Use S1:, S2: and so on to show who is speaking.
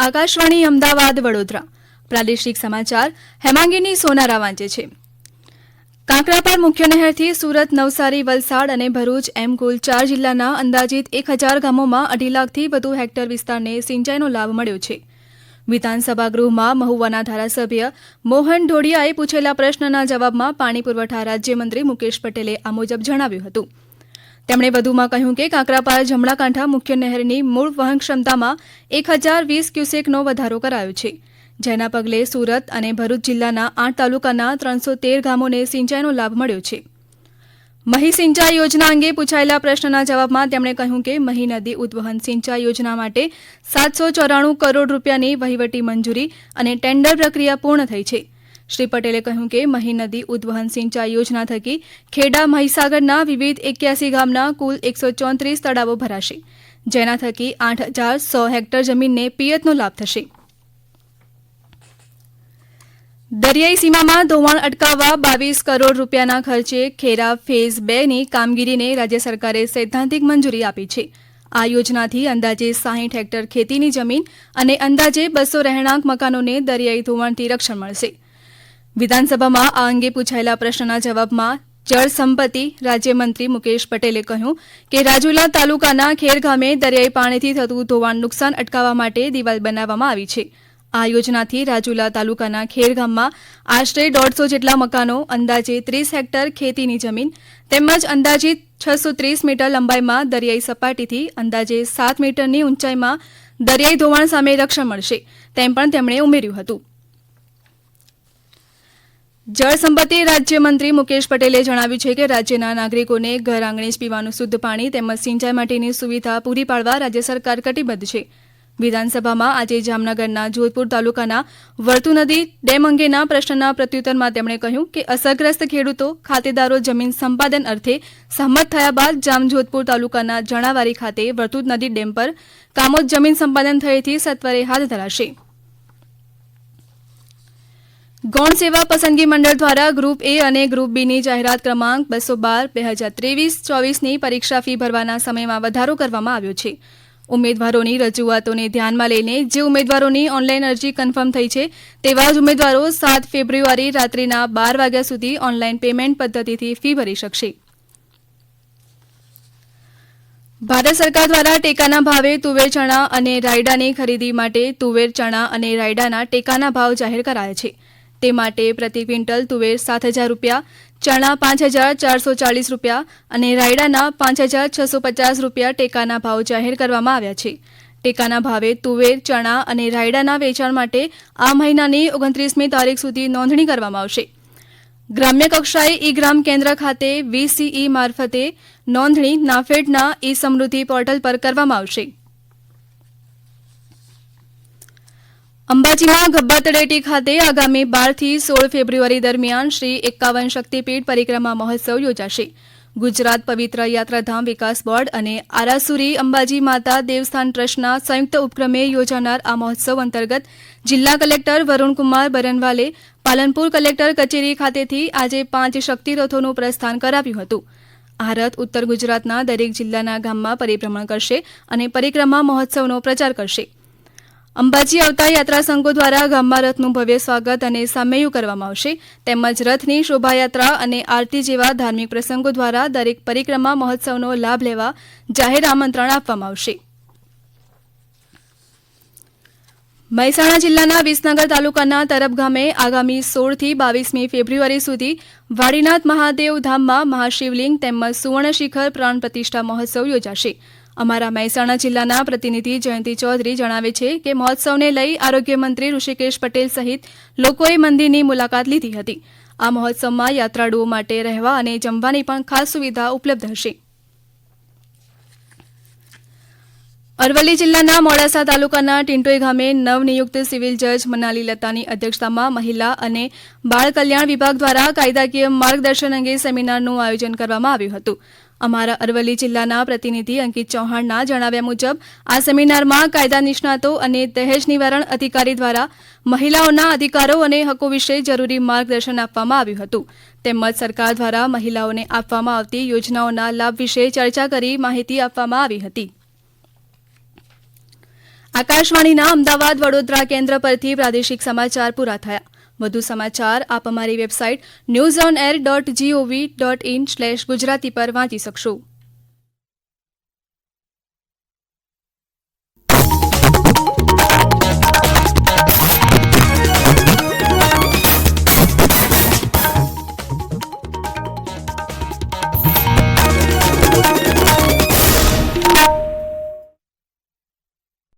S1: આકાશવાણી, અમદાવાદ, વડોદરા. પ્રાદેશિક સમાચાર, હેમાંગીની સોનારા વાંચે છે. કાંકરાપાર મુખ્ય નહેરથી સુરત, નવસારી, વલસાડ અને ભરૂચ એમ કુલ ચાર જિલ્લાના અંદાજિત એક હજાર ગામોમાં અઢી લાખથી વધુ હેક્ટર વિસ્તારને સિંચાઈનો લાભ મળ્યો છે. વિધાનસભા ગૃહમાં મહુવાના ધારાસભ્ય મોહન ઢોડિયાએ પૂછેલા પ્રશ્નના જવાબમાં પાણી પુરવઠા રાજ્યમંત્રી મુકેશ પટેલે આ મુજબ જણાવ્યું હતું. તેમણે વધુમાં કહ્યું કે કાંકરાપાર જમણાકાંઠા મુખ્ય નહેરની મૂળ વહન ક્ષમતામાં એક હજાર વીસ ક્યુસેકનો વધારો કરાયો છે, જેના પગલે સુરત અને ભરૂચ જિલ્લાના આઠ તાલુકાના ત્રણસો તેર ગામોને સિંચાઈનો લાભ મળ્યો છે. મહી સિંચાઈ યોજના અંગે પૂછાયેલા પ્રશ્નના જવાબમાં તેમણે કહ્યું કે મહી નદી ઉદ્વહન સિંચાઈ યોજના માટે સાતસો ચોરાણું કરોડ રૂપિયાની વહીવટી મંજૂરી અને ટેન્ડર પ્રક્રિયા પૂર્ણ થઈ છે. શ્રી પટેલે કહ્યું કે મહી નદી ઉદ્વહન સિંચાઈ યોજના થકી ખેડા મહીસાગરના વિવિધ એક્યાસી ગામના કુલ એકસો ચોત્રીસ તળાવો ભરાશે, જેના થકી આઠ હજાર સો હેક્ટર જમીનને પિયતનો લાભ થશે. દરિયાઈ સીમામાં ધોવાણ અટકાવવા બાવીસ કરોડ રૂપિયાના ખર્ચે ખેરા ફેઝ બે ની કામગીરીને રાજ્ય સરકારે સૈદ્ધાંતિક મંજૂરી આપી છે. આ યોજનાથી અંદાજે સાહીઠ હેક્ટર ખેતીની જમીન અને અંદાજે બસો રહેણાંક મકાનોને દરિયાઈ ધોવાણથી રક્ષણ મળશે. વિધાનસભામાં આ અંગે પૂછાયેલા પ્રશ્નના જવાબમાં જળ સંપત્તિ રાજ્યમંત્રી મુકેશ પટેલે કહ્યું કે રાજુલા તાલુકાના ખેર ગામે દરિયાઈ પાણીથી થતું ધોવાણ નુકસાન અટકાવવા માટે દિવાલ બનાવવામાં આવી છે. આ યોજનાથી રાજુલા તાલુકાના ખેર ગામમાં આશરે દોઢસો જેટલા મકાનો, અંદાજે ત્રીસ હેક્ટર ખેતીની જમીન તેમજ અંદાજિત છસો ત્રીસ મીટર લંબાઈમાં દરિયાઈ સપાટીથી અંદાજે સાત મીટરની ઊંચાઈમાં દરિયાઈ ધોવાણ સામે રક્ષણ મળશે તેમ પણ તેમણે ઉમેર્યું હતું. જળ સંપત્તિ રાજ્યમંત્રી મુકેશ પટેલે જણાવ્યું છે કે રાજ્યના નાગરિકોને ઘર આંગણે જ પીવાનું શુદ્ધ પાણી તેમજ સિંચાઈ માટેની સુવિધા પૂરી પાડવા રાજ્ય સરકાર કટિબદ્ધ છે. વિધાનસભામાં આજે જામનગરના જોધપુર તાલુકાના વર્તુ નદી ડેમ અંગેના પ્રશ્નના પ્રત્યુત્તરમાં તેમણે કહ્યું કે અસરગ્રસ્ત ખેડૂતો, ખાતેદારો, જમીન સંપાદન અર્થે સહમત થયા બાદ જામજોધપુર તાલુકાના જણાવારી ખાતે વર્તુ નદી ડેમ પર કામોદ જમીન સંપાદન થયેથી સત્વરે હાથ ધરાશે. ગૌણ સેવા પસંદગી મંડળ દ્વારા ગ્રુપ એ અને ગ્રુપ બીની જાહેરાત ક્રમાંક બસો બાર, બે હજાર ત્રેવીસ ચોવીસની પરીક્ષા ફી ભરવાના સમયમાં વધારો કરવામાં આવ્યો છે. ઉમેદવારોની રજૂઆતોને ધ્યાનમાં લઈને જે ઉમેદવારોની ઓનલાઈન અરજી કન્ફર્મ થઈ છે, તેવા જ ઉમેદવારો સાત ફેબ્રુઆરી રાત્રિના બાર વાગ્યા સુધી ઓનલાઈન પેમેન્ટ પદ્ધતિથી ફી ભરી શકશે. ભારત સરકાર દ્વારા ટેકાના ભાવે તુવેર ચણા અને રાયડાની ખરીદી માટે તુવેર ચણા અને રાયડાના ટેકાના ભાવ જાહેર કરાયા છે. તે માટે પ્રતિ ક્વિન્ટલ તુવેર સાત હજાર રૂપિયા, ચણા પાંચ હજાર ચારસો ચાલીસ રૂપિયા અને રાયડાના પાંચ હજાર છસો પચાસ રૂપિયા ટેકાના ભાવ જાહેર કરવામાં આવ્યા છે. ટેકાના ભાવે તુવેર, ચણા અને રાયડાના વેચાણ માટે આ મહિનાની ઓગણત્રીસમી તારીખ સુધી નોંધણી કરવામાં આવશે. ગ્રામ્ય કક્ષાએ ઈ ગ્રામ કેન્દ્ર ખાતે વીસીઈ મારફતે નોંધણી નાફેડના ઈ સમૃદ્ધિ પોર્ટલ પર કરવામાં આવશે. અંબાજીમાં ગબ્બર તળેટી ખાતે આગામી બારથી સોળ ફેબ્રુઆરી દરમિયાન શ્રી એકાવન શક્તિપીઠ પરિક્રમા મહોત્સવ યોજાશે. ગુજરાત પવિત્ર યાત્રાધામ વિકાસ બોર્ડ અને આરાસુરી અંબાજી માતા દેવસ્થાન ટ્રસ્ટના સંયુક્ત ઉપક્રમે યોજાનાર આ મહોત્સવ અંતર્ગત જિલ્લા કલેક્ટર વરુણકુમાર બરનવાલે પાલનપુર કલેક્ટર કચેરી ખાતેથી આજે પાંચ શક્તિ રથોનું પ્રસ્થાન કરાવ્યું હતું. આ રથ ઉત્તર ગુજરાતના દરેક જિલ્લાના ગામમાં પરિભ્રમણ કરશે અને પરિક્રમા મહોત્સવનો પ્રચાર કરશે. અંબાજી આવતા યાત્રા સંઘો દ્વારા ગામમાં રથનું ભવ્ય સ્વાગત અને સામેયું કરવામાં આવશે. તેમજ રથની શોભાયાત્રા અને આરતી જેવા ધાર્મિક પ્રસંગો દ્વારા દરેક પરિક્રમા, મહોત્સવનો લાભ લેવા જાહેર આમંત્રણ આપવામાં આવશે. મહેસાણા જિલ્લાના વિસનગર તાલુકાના તરફ ગામે આગામી સોળથી બાવીસમી ફેબ્રુઆરી સુધી વાડીનાથ મહાદેવ ધામમાં મહાશિવલિંગ તેમજ સુવર્ણ શિખર પ્રાણ પ્રતિષ્ઠા મહોત્સવ યોજાશે. અમારા મહેસાણા જિલ્લાના પ્રતિનિધિ જયંતિ ચૌધરી જણાવે છે કે મહોત્સવને લઈ આરોગ્યમંત્રી ઋષિકેશ પટેલ સહિત લોકોએ મંદિરની મુલાકાત લીધી હતી. આ મહોત્સવમાં યાત્રાળુઓ માટે રહેવા અને જમવાની પણ ખાસ સુવિધા ઉપલબ્ધ હશે. અરવલ્લી જિલ્લાના મોડાસા તાલુકાના ટિન્ટોઈ ગામે નવનિયુક્ત સિવિલ જજ મનાલી લતાની અધ્યક્ષતામાં મહિલા અને બાળ કલ્યાણ વિભાગ દ્વારા કાયદાકીય માર્ગદર્શન અંગે સેમિનારનું આયોજન કરવામાં આવ્યું હતું. અમારા અરવલ્લી જિલ્લાના પ્રતિનિધિ અંકિત ચૌહાણના જણાવ્યા મુજબ, આ સેમિનારમાં કાયદા નિષ્ણાતો અને દહેજ નિવારણ અધિકારી દ્વારા મહિલાઓના અધિકારો અને હકો વિશે જરૂરી માર્ગદર્શન આપવામાં આવ્યું હતું. તેમજ સરકાર દ્વારા મહિલાઓને આપવામાં આવતી યોજનાઓના લાભ વિશે ચર્ચા કરી માહિતી આપવામાં આવી હતી. આકાશવાણીના અમદાવાદ વડોદરા કેન્દ્ર પરથી પ્રાદેશિક સમાચાર પૂરા થયા. વધુ સમાચાર આપ અમારી website news on air dot G O V dot in slash Gujarati પર વાંચી શકશો.